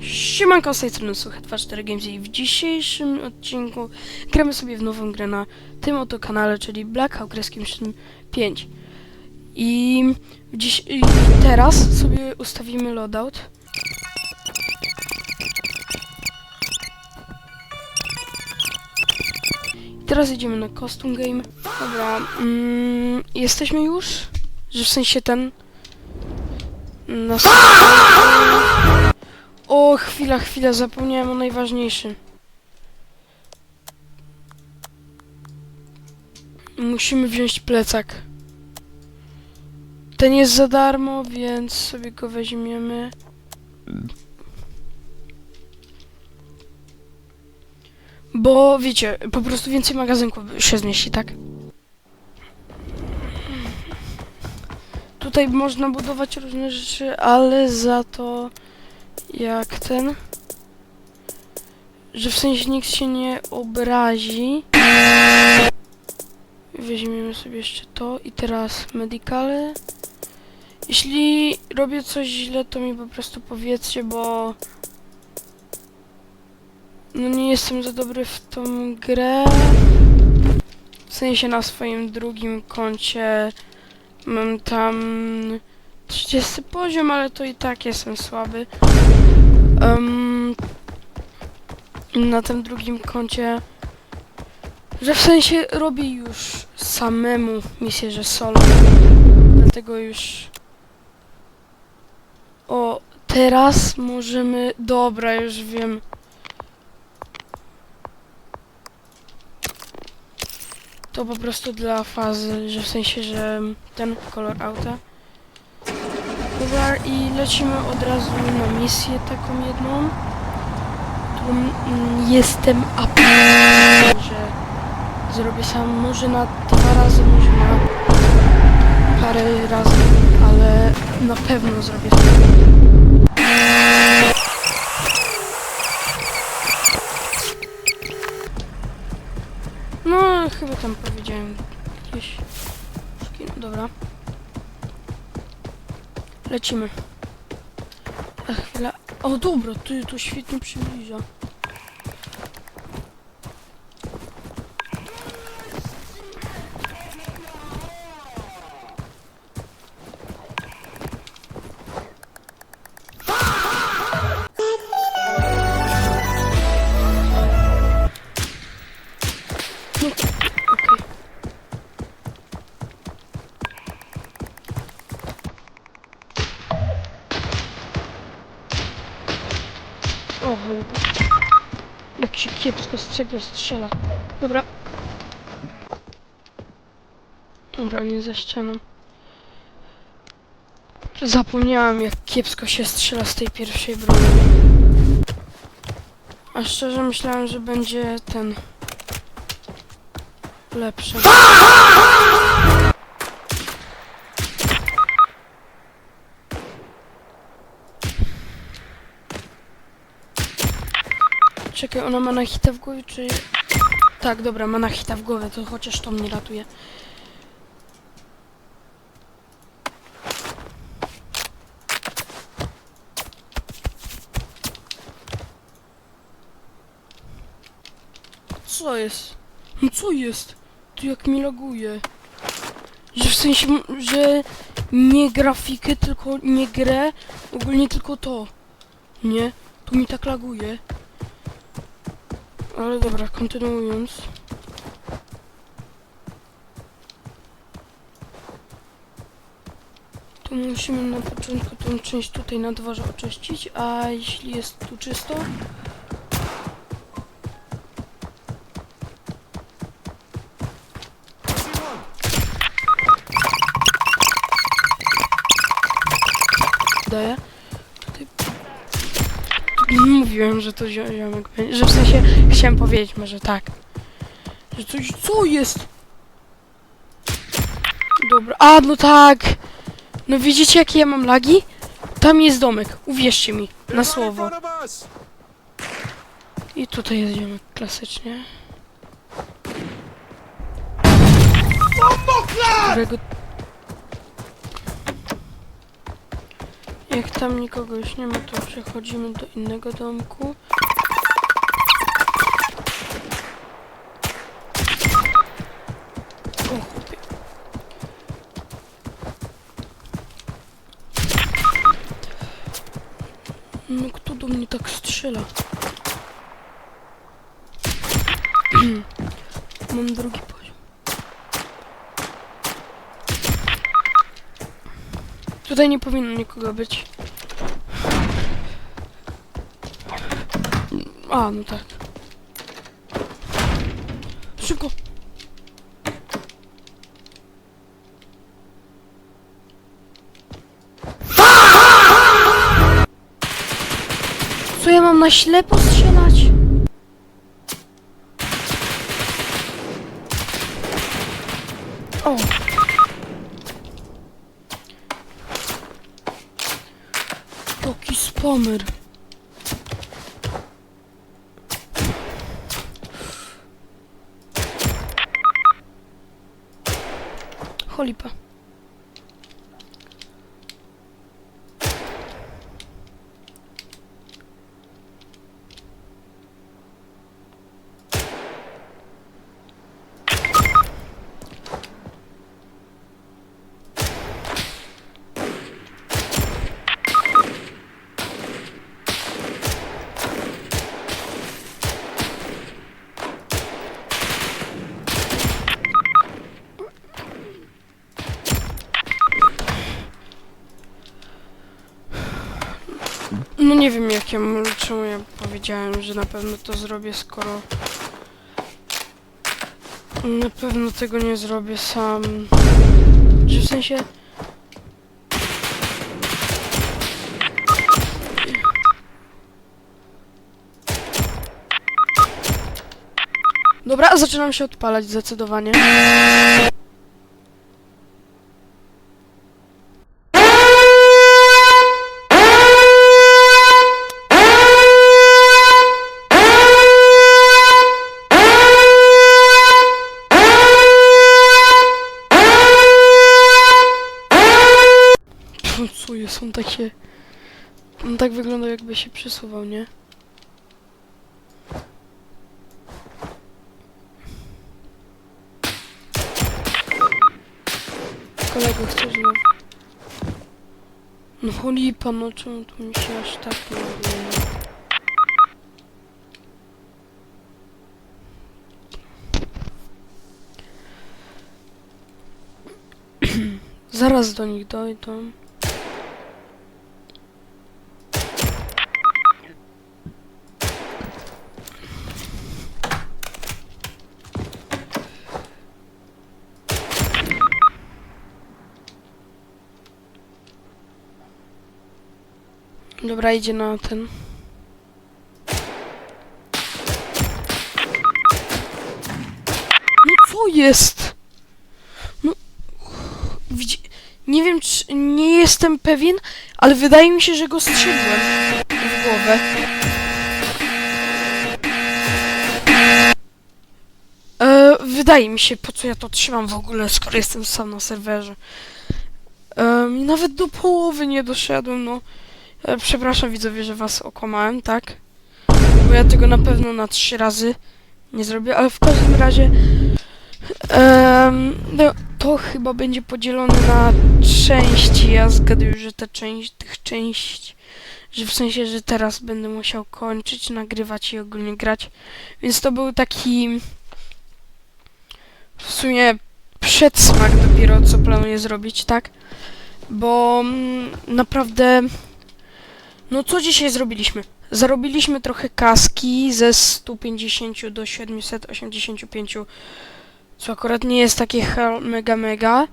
Siemanko, z tej strony Suche 24 Games i w dzisiejszym odcinku gramy sobie w nową grę na tym oto kanale, czyli Black Hawk Rescue 5. I, dziś, I teraz sobie ustawimy loadout. I teraz idziemy na Costume Game. Dobra, mm, jesteśmy już? Że w sensie ten... Na o, chwila, chwila, zapomniałem o najważniejszym. Musimy wziąć plecak. Ten jest za darmo, więc sobie go weźmiemy. Bo wiecie, po prostu więcej magazynków się zmieści, tak? Tutaj można budować różne rzeczy, ale za to jak ten, że w sensie nikt się nie obrazi. Weźmiemy sobie jeszcze to i teraz medicale. Jeśli robię coś źle, to mi po prostu powiedzcie, bo no nie jestem za dobry w tą grę. W sensie na swoim drugim koncie mam tam 30 poziom, ale to i tak jestem słaby. Em, na tym drugim koncie, że w sensie robię już samemu misję, że solo. Dlatego już. O, teraz możemy. Dobra, już wiem. To po prostu dla fazy, że w sensie, że ten kolor auta. I lecimy od razu na misję taką jedną. Tu mm, jestem up, że zrobię sam może na dwa razy, może na parę razy, ale na pewno zrobię sam. No, chyba tam powiedziałem gdzieś. Dobra. Lecimy. A chwila. O dobra, ty to świetnie przybliża. O, jak się kiepsko z czego strzela. Dobra. Dobra, nie ze ścianą. Zapomniałam, jak kiepsko się strzela z tej pierwszej broni. A szczerze myślałem, że będzie ten... Lepszy. Czekaj, ona ma na w głowie, czy... Tak, dobra, ma na w głowie, to chociaż to mnie ratuje. Co jest? No co jest? Tu jak mi laguje. Że w sensie, że nie grafikę, tylko nie grę, ogólnie tylko to. Nie? Tu mi tak laguje. Ale dobra, kontynuując. To musimy na początku tą część tutaj na dworze oczyścić, a jeśli jest tu czysto, daję. Mówiłem, że to zio- ziomek będzie, że w sensie chciałem powiedzieć może tak. Że coś, co jest? Dobra, a no tak! No widzicie jakie ja mam lagi? Tam jest domek, uwierzcie mi, na słowo. I tutaj jest ziomek, klasycznie. Którego... Jak tam nikogo już nie ma, to przechodzimy do innego domku. No kto do mnie tak strzela? Mam drugi Tutaj nie powinno nikogo być. A, no tak. Szybko. Co ja mam na ślepo strzelać? O. Jaki spomyr. Cholipa. No nie wiem jak ja, czemu ja powiedziałem, że na pewno to zrobię, skoro na pewno tego nie zrobię sam. Że w sensie Dobra, zaczynam się odpalać zdecydowanie. On takie... On tak wygląda jakby się przesuwał, nie? Kolego, chcesz znowu? No cholipa, no czemu tu mi się aż tak nie odmienia? Zaraz do nich dojdą. Dobra, idzie na ten. No co jest? No. Widzi... Nie wiem, czy... Nie jestem pewien, ale wydaje mi się, że go strzeliłem w głowę. E, wydaje mi się, po co ja to trzymam w ogóle, skoro jestem sam na serwerze. E, nawet do połowy nie doszedłem, no. E, Przepraszam widzowie, że was okłamałem, tak? Bo ja tego na pewno na trzy razy nie zrobię, ale w każdym razie em, no, to chyba będzie podzielone na części. Ja zgaduję, że te część, tych części, że w sensie, że teraz będę musiał kończyć, nagrywać i ogólnie grać. Więc to był taki w sumie przedsmak dopiero, co planuję zrobić, tak? Bo mm, naprawdę no co dzisiaj zrobiliśmy? Zarobiliśmy trochę kaski ze 150 do 785, co akurat nie jest takie mega mega,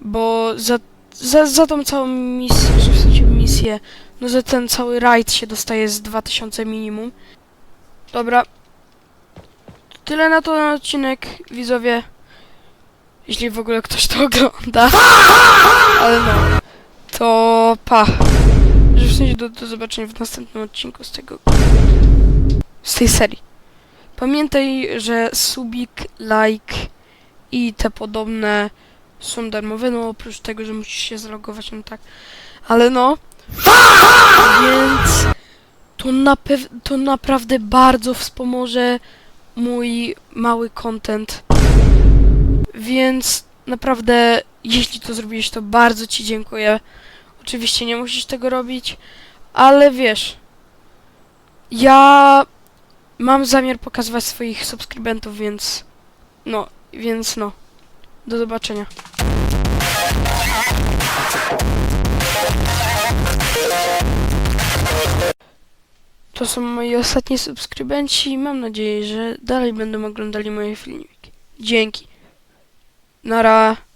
bo za, za, za tą całą misję, w sensie misję, no za ten cały rajd się dostaje z 2000 minimum. Dobra. Tyle na to na odcinek, widzowie. Jeśli w ogóle ktoś to ogląda. Ale no. To pa do, do zobaczenia w następnym odcinku z tego z tej serii. Pamiętaj, że subik, like i te podobne są darmowe, no oprócz tego, że musisz się zalogować, no tak. Ale no, Więc to, napew- to naprawdę bardzo wspomoże mój mały content. Więc naprawdę, jeśli to zrobiłeś, to bardzo Ci dziękuję. Oczywiście nie musisz tego robić, ale wiesz, ja mam zamiar pokazywać swoich subskrybentów, więc no, więc no. Do zobaczenia. To są moi ostatni subskrybenci. Mam nadzieję, że dalej będą oglądali moje filmiki. Dzięki. Nara.